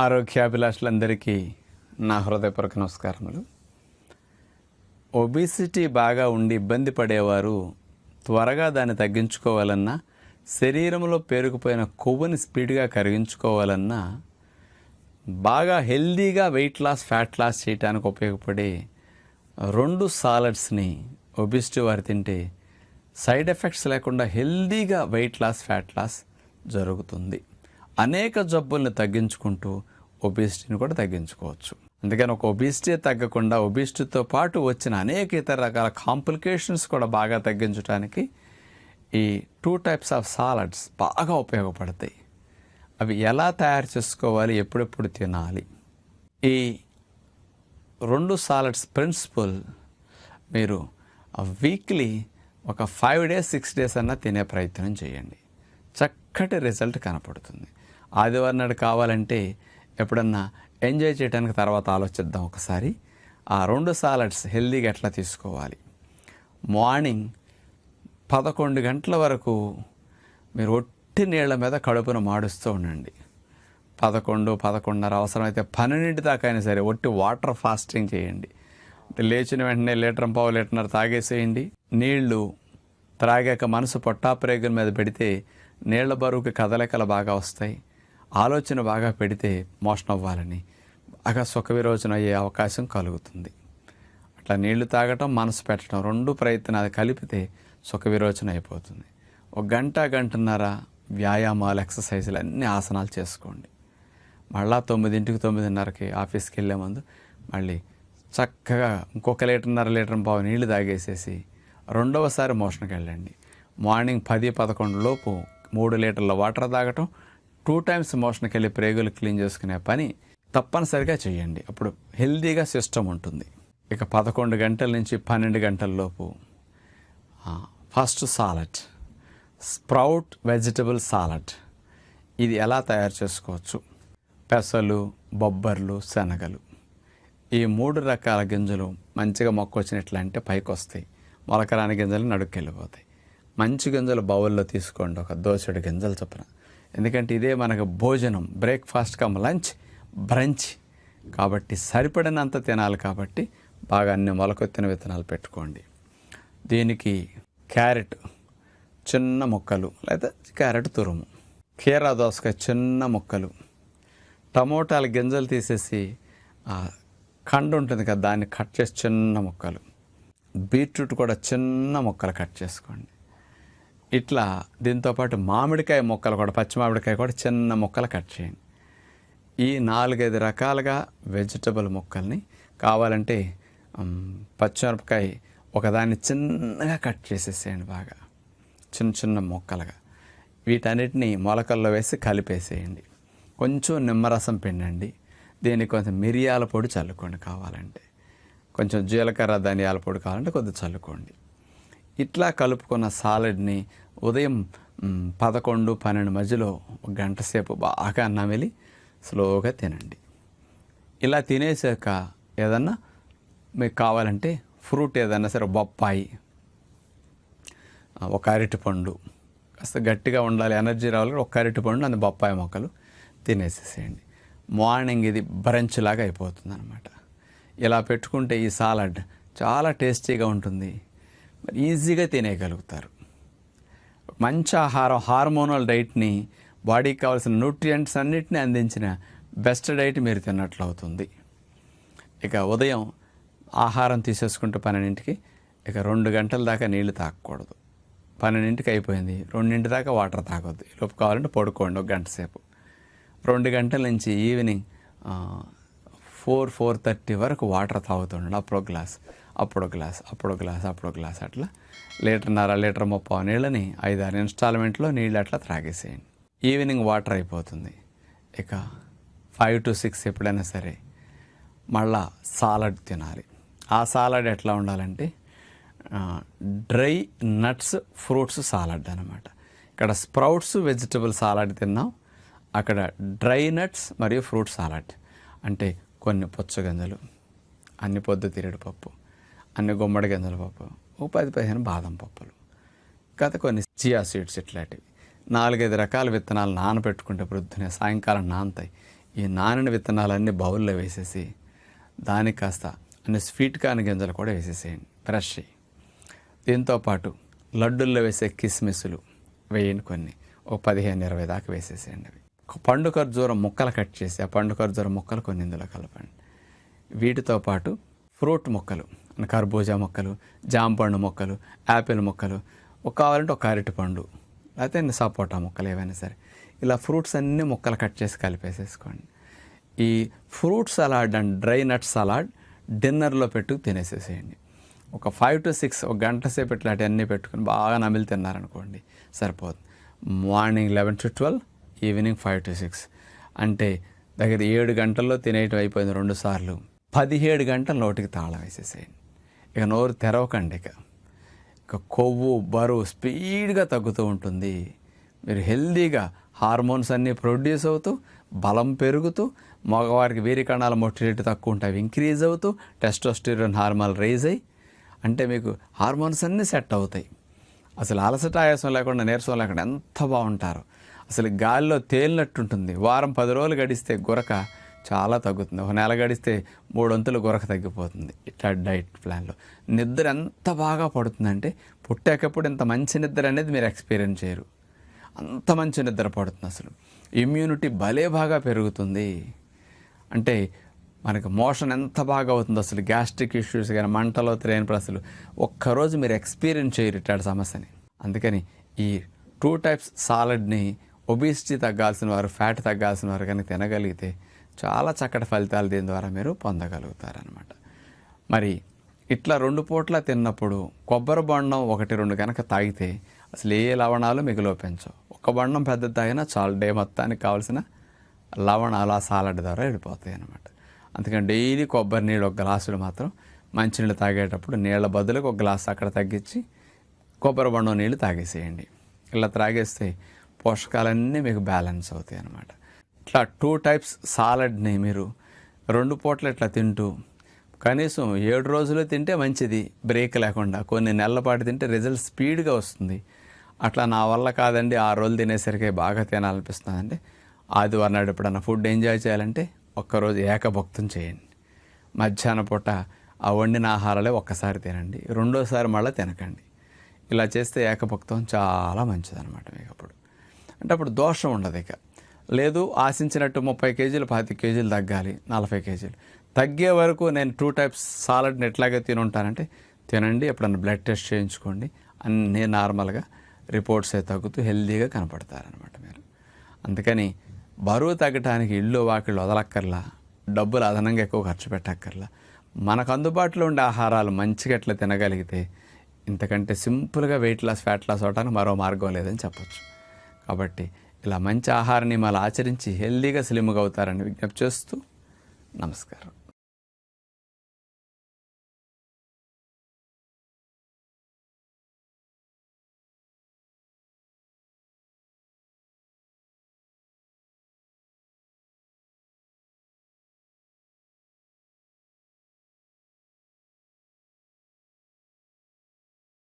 ఆరోగ్యాభిలాషులందరికీ నా హృదయపూర్వక నమస్కారములు. ఒబిసిటీ బాగా ఉండి ఇబ్బంది పడేవారు త్వరగా దాన్ని తగ్గించుకోవాలన్నా శరీరంలో పేరుకుపోయిన కొవ్వుని స్పీడ్గా కరిగించుకోవాలన్నా బాగా హెల్దీగా వెయిట్ లాస్ ఫ్యాట్ లాస్ చేయడానికి ఉపయోగపడే రెండు సాలడ్స్ని ఒబిసిటీ వారు తింటే సైడ్ ఎఫెక్ట్స్ లేకుండా హెల్దీగా వెయిట్ లాస్ ఫ్యాట్ లాస్ జరుగుతుంది. అనేక జబ్బుల్ని తగ్గించుకుంటూ ఒబిసిటీని కూడా తగ్గించుకోవచ్చు. అందుకని ఒక ఒబిసిటీ తగ్గకుండా ఒబిసిటీతో పాటు వచ్చిన అనేక ఇతర రకాల కాంప్లికేషన్స్ కూడా బాగా తగ్గించడానికి ఈ టూ టైప్స్ ఆఫ్ సాలడ్స్ బాగా ఉపయోగపడతాయి. అవి ఎలా తయారు చేసుకోవాలి ఎప్పుడెప్పుడు తినాలి? ఈ రెండు సాలడ్స్ ప్రిన్సిపల్ మీరు వీక్లీ ఒక ఫైవ్ డేస్ సిక్స్ డేస్ అన్నా తినే ప్రయత్నం చేయండి. చక్కటి రిజల్ట్ కనపడుతుంది. ఆదివారం నాడు కావాలంటే ఎప్పుడన్నా ఎంజాయ్ చేయడానికి తర్వాత ఆలోచిద్దాం ఒకసారి. ఆ రెండు సాలడ్స్ హెల్దీగా ఎట్లా తీసుకోవాలి? మార్నింగ్ పదకొండు గంటల వరకు మీరు ఒట్టి నీళ్ళ మీద కడుపును మాడుస్తూ ఉండండి. పదకొండు పదకొండున్నర అవసరమైతే పన్నెండింటి దాకా అయినా సరే ఒట్టి వాటర్ ఫాస్టింగ్ చేయండి. లేచిన వెంటనే లీటర్ పావు లీటర్నర తాగేసేయండి. నీళ్ళు త్రాగాక మనసు పొట్టాప్రేగుల మీద పెడితే నీళ్ళ బరువుకి కదలికలు బాగా వస్తాయి. ఆలోచన బాగా పెడితే మోషన్ అవ్వాలని బాగా సుఖ విరోచన అయ్యే అవకాశం కలుగుతుంది. అట్లా నీళ్ళు తాగటం మనసు పెట్టడం రెండు ప్రయత్నాలు కలిపితే సుఖ విరోచన అయిపోతుంది. ఒక గంట గంటన్నర వ్యాయామాలు ఎక్సర్సైజులు అన్ని ఆసనాలు చేసుకోండి. మళ్ళా తొమ్మిదింటికి తొమ్మిదిన్నరకి ఆఫీస్కి వెళ్ళే ముందు మళ్ళీ చక్కగా ఇంకొక లీటర్న్నర లీటర్ పావు నీళ్ళు తాగేసేసి రెండవసారి మోషన్కి వెళ్ళండి. మార్నింగ్ పది పదకొండు లోపు మూడు లీటర్ల వాటర్ తాగటం టూ టైమ్స్ మోషన్కి వెళ్ళి ప్రేగులు క్లీన్ చేసుకునే పని తప్పనిసరిగా చేయండి అప్పుడు హెల్దీగా సిస్టమ్ ఉంటుంది. ఇక పదకొండు గంటల నుంచి పన్నెండు గంటల లోపు first salad sprout vegetable salad. ఇది ఎలా తయారు చేసుకోవచ్చు? పెసలు బొబ్బర్లు శనగలు. ఈ మూడు రకాల గింజలు మంచిగా మొక్క వచ్చినట్లు అంటే పైకి వస్తాయి మొలకరాని గింజలు నడుక్కి వెళ్ళిపోతాయి మంచి గింజలు బౌల్లో తీసుకోండి. ఒక దోసెడు గింజలు చొప్పున. ఎందుకంటే ఇదే మనకు భోజనం బ్రేక్ఫాస్ట్ కమ్ లంచ్ బ్రంచ్ కాబట్టి సరిపడినంత తినాలి కాబట్టి బాగా అన్ని మొలకొత్తిన విత్తనాలు పెట్టుకోండి. దీనికి క్యారెట్ చిన్న ముక్కలు లేదా క్యారెట్ తురుము కీరా దోసకాయ చిన్న ముక్కలు టమోటాల గింజలు తీసేసి ఆ కండు ఉంటుంది కదా దాన్ని కట్ చేసి చిన్న ముక్కలు బీట్రూట్ కూడా చిన్న ముక్కలు కట్ చేసుకోండి. ఇట్లా దీంతోపాటు మామిడికాయ ముక్కలు కూడా పచ్చి మామిడికాయ కూడా చిన్న ముక్కలు కట్ చేయండి. ఈ నాలుగైదు రకాలుగా వెజిటబుల్ ముక్కల్ని కావాలంటే పచ్చిమిరపకాయ ఒకదాన్ని చిన్నగా కట్ చేసేసేయండి బాగా. చిన్న చిన్న ముక్కలుగా. వీటన్నిటిని మొలకల్లో వేసి కలిపేసేయండి. కొంచెం నిమ్మరసం పిండండి. దీనికి కొంచెం మిరియాల పొడి చల్లుకోండి కావాలంటే. కొంచెం జీలకర్ర ధనియాల పొడి కావాలంటే కొద్దిగా చల్లుకోండి. ఇట్లా కలుపుకున్న సాలడ్ని ఉదయం పదకొండు పన్నెండు మధ్యలో ఒక గంట సేపు బాగా నమిలి స్లోగా తినండి. ఇలా తినేసాక ఏదన్నా మీకు కావాలంటే ఫ్రూట్ ఏదన్నా సరే బొప్పాయి ఒక అరటిపండు కాస్త గట్టిగా ఉండాలి ఎనర్జీ రావాలి ఒక అరటిపండు అందు బొప్పాయి మొక్కలు తినేసేసేయండి. మార్నింగ్ ఇది బ్రంచ్ లాగా అయిపోతుంది అనమాట ఇలా పెట్టుకుంటే ఈ సాలడ్ చాలా టేస్టీగా ఉంటుంది. మరి ఈజీగా తినేయగలుగుతారు. మంచి ఆహారం హార్మోనల్ డైట్ని బాడీకి కావాల్సిన న్యూట్రియంట్స్ అన్నిటిని అందించిన బెస్ట్ డైట్ మీరు తిన్నట్లు అవుతుంది. ఇక ఉదయం ఆహారం తీసేసుకుంటే పన్నెండింటికి ఇక రెండు గంటల దాకా నీళ్ళు తాగకూడదు. పన్నెండింటికి అయిపోయింది. రెండింటి దాకా వాటర్ తాగొద్దు. లోపు కావాలంటే పడుకోండి ఒక గంట సేపు. రెండు గంటల నుంచి ఈవినింగ్ ఫోర్ ఫోర్ థర్టీ వరకు వాటర్ తాగుతుండండి అప్పుడు గ్లాస్ అప్పుడు గ్లాస్ అప్పుడు గ్లాస్ అప్పుడు గ్లాస్ అట్లా. లీటర్న్నర లీటర్ ముప్పై నీళ్ళని ఐదారు ఇన్స్టాల్మెంట్లో నీళ్ళు అట్లా త్రాగేసేయండి. ఈవినింగ్ వాటర్ అయిపోతుంది. ఇక ఫైవ్ టు సిక్స్ ఎప్పుడైనా సరే మళ్ళా సాలడ్ తినాలి. ఆ సాలడ్ ఎట్లా ఉండాలంటే డ్రై నట్స్ ఫ్రూట్స్ సాలడ్ అనమాట ఇక్కడ స్ప్రౌట్స్ వెజిటబుల్ సాలడ్ తిన్నాం. అక్కడ డ్రై నట్స్ మరియు ఫ్రూట్ సాలడ్. అంటే కొన్ని పుచ్చగింజలు అన్ని పొద్దుతిరేడు పప్పు అన్ని గుమ్మడి గింజల పప్పు ఓ పది పదిహేను బాదం పప్పులు. గత కొన్ని చియా సీడ్స్ ఇట్లాంటివి. నాలుగైదు రకాల విత్తనాలు నానబెట్టుకుంటే ప్రొద్దునే సాయంకాలం నానతాయి. ఈ నానిన విత్తనాలన్నీ బౌల్లో వేసేసి దానికి కాస్త అన్ని స్వీట్ కాని గింజలు కూడా వేసేసేయండి. బ్రష్ చేయి దీంతో పాటు లడ్డుల్లో వేసే కిస్మిస్లు వేయండి కొన్ని ఓ పదిహేను ఇరవై దాకా వేసేసేయండి అవి. పండు ఖర్జూరం ముక్కలు కట్ చేసి ఆ పండు ఖర్జూరం ముక్కలు కొన్ని ఇందులో కలపండి. వీటితో పాటు ఫ్రూట్ మొక్కలు కర్బూజా మొక్కలు జాంపండు మొక్కలు యాపిల్ మొక్కలు ఒక కావాలంటే ఒక అరటి పండు లేకపోతే సపోటా మొక్కలు ఏవైనా సరే. ఇలా ఫ్రూట్స్ అన్నీ ముక్కలు కట్ చేసి కలిపేసేసుకోండి. ఈ fruit salad and dry nut salad డిన్నర్లో పెట్టు తినేసేసేయండి. ఒక ఫైవ్ టు సిక్స్ ఒక గంట సేపు ఇట్లాంటివన్నీ పెట్టుకుని బాగా నమిలి తిన్నారనుకోండి సరిపోతుంది. Morning eleven to twelve evening five to six. అంటే దగ్గర ఏడు గంటల్లో తినేయటం అయిపోయింది రెండు సార్లు. పదిహేడు గంటల నోటికి తాళం వేసేసేయండి. ఇక నోరు తెరవకండి ఇక. ఇక కొవ్వు బరువు స్పీడ్గా తగ్గుతూ ఉంటుంది. మీరు హెల్దీగా హార్మోన్స్ అన్నీ ప్రొడ్యూస్ అవుతూ బలం పెరుగుతూ మగవారికి వీరి కణాల మొటిలిటీ తక్కువ ఉంటాయి ఇంక్రీజ్ అవుతూ టెస్టోస్టిరోన్ హార్మోన్ రైజ్ అయ్యి అంటే మీకు హార్మోన్స్ అన్నీ సెట్ అవుతాయి. అసలు అలసట ఆయాసం లేకుండా నీరసం లేకుండా ఎంత బాగుంటారు. అసలు గాలిలో తేలినట్టుంటుంది. వారం పది రోజులు గడిస్తే గురక చాలా తగ్గుతుంది. ఒక నెల గడిస్తే మూడొంతులు గురక తగ్గిపోతుంది. ఇట్లా డైట్ ప్లాన్లో. నిద్ర ఎంత బాగా పడుతుందంటే పుట్టాకప్పుడు ఇంత మంచి నిద్ర అనేది మీరు ఎక్స్పీరియన్స్ చేయరు. అంత మంచి నిద్ర పడుతుంది అసలు. ఇమ్యూనిటీ భలే బాగా పెరుగుతుంది. అంటే మనకి మోషన్ ఎంత బాగా అవుతుందో అసలు గ్యాస్ట్రిక్ ఇష్యూస్ కానీ మంటలో త్రేనప్పుడు అసలు ఒక్కరోజు మీరు ఎక్స్పీరియన్స్ చేయరు ఇట్లాంటి సమస్యని. అందుకని ఈ టూ టైప్స్ సాలడ్ని ఒబిసిటీ తగ్గాల్సిన వారు ఫ్యాట్ తగ్గాల్సిన వారు కానీ తినగలిగితే చాలా చక్కటి ఫలితాలు దీని ద్వారా మీరు పొందగలుగుతారనమాట మరి ఇట్లా రెండు పూట్ల తిన్నప్పుడు కొబ్బరి బొండం ఒకటి రెండు కనుక తాగితే అసలు ఏ లవణాలు మీకు పెంచవు ఒక్క బొండం పెద్ద తాగినా చాలా డే మొత్తానికి కావాల్సిన లవణాలు ఆ సాలడ్ ద్వారా వెళ్ళిపోతాయి అనమాట అందుకని డైలీ కొబ్బరి నీళ్ళు ఒక గ్లాసులు మాత్రం మంచినీళ్ళు తాగేటప్పుడు నీళ్ళ బదులుకు ఒక గ్లాస్ అక్కడ తగ్గించి కొబ్బరి బొండం నీళ్ళు తాగేసేయండి. ఇలా త్రాగేస్తే పోషకాలన్నీ మీకు బ్యాలెన్స్ అవుతాయి అన్నమాట. ఇట్లా టూ టైప్స్ సాలడ్ని మీరు రెండు పూట్ల ఇట్లా తింటూ కనీసం ఏడు రోజులు తింటే మంచిది బ్రేక్ లేకుండా. కొన్ని నెలల పాటు తింటే రిజల్ట్ స్పీడ్గా వస్తుంది. అట్లా నా వల్ల కాదండి ఆ రోజులు తినేసరికి బాగా తినాలనిపిస్తుందండి. ఆదివారం నాడు ఎప్పుడన్నా ఫుడ్ ఎంజాయ్ చేయాలంటే ఒక్కరోజు ఏకభక్తం చేయండి. మధ్యాహ్న పూట ఆ వండిన ఆహారాలే ఒక్కసారి తినండి రెండోసారి మళ్ళీ తినకండి. ఇలా చేస్తే ఏకభక్తం చాలా మంచిదన్నమాట మీకు అప్పుడు. అంటే అప్పుడు దోషం ఉండదు ఇక. లేదు ఆశించినట్టు ముప్పై కేజీలు పాతి కేజీలు తగ్గాలి నలభై కేజీలు. తగ్గే వరకు నేను టూ టైప్స్ సాలడ్ని ఎట్లాగే తిని ఉంటానంటే తినండి ఎప్పుడన్నా బ్లడ్ టెస్ట్ చేయించుకోండి అన్నీ నార్మల్గా రిపోర్ట్స్ అయితే తగ్గుతూ హెల్దీగా కనపడతారనమాట మీరు. అందుకని బరువు తగ్గడానికి ఇల్లు వాకిళ్ళు వదలక్కర్లా డబ్బులు అదనంగా ఎక్కువ ఖర్చు పెట్టక్కర్లా. మనకు అందుబాటులో ఉండే ఆహారాలు మంచిగా ఎట్లా తినగలిగితే ఇంతకంటే సింపుల్గా వెయిట్ లాస్ ఫ్యాట్ లాస్ అవడానికి మరో మార్గం లేదని చెప్పొచ్చు. కాబట్టి ఇలా మంచి ఆహారాన్ని మళ్ళీ ఆచరించి హెల్దీగా స్లిమ్గా అవుతారని విజ్ఞప్తి చేస్తూ నమస్కారం.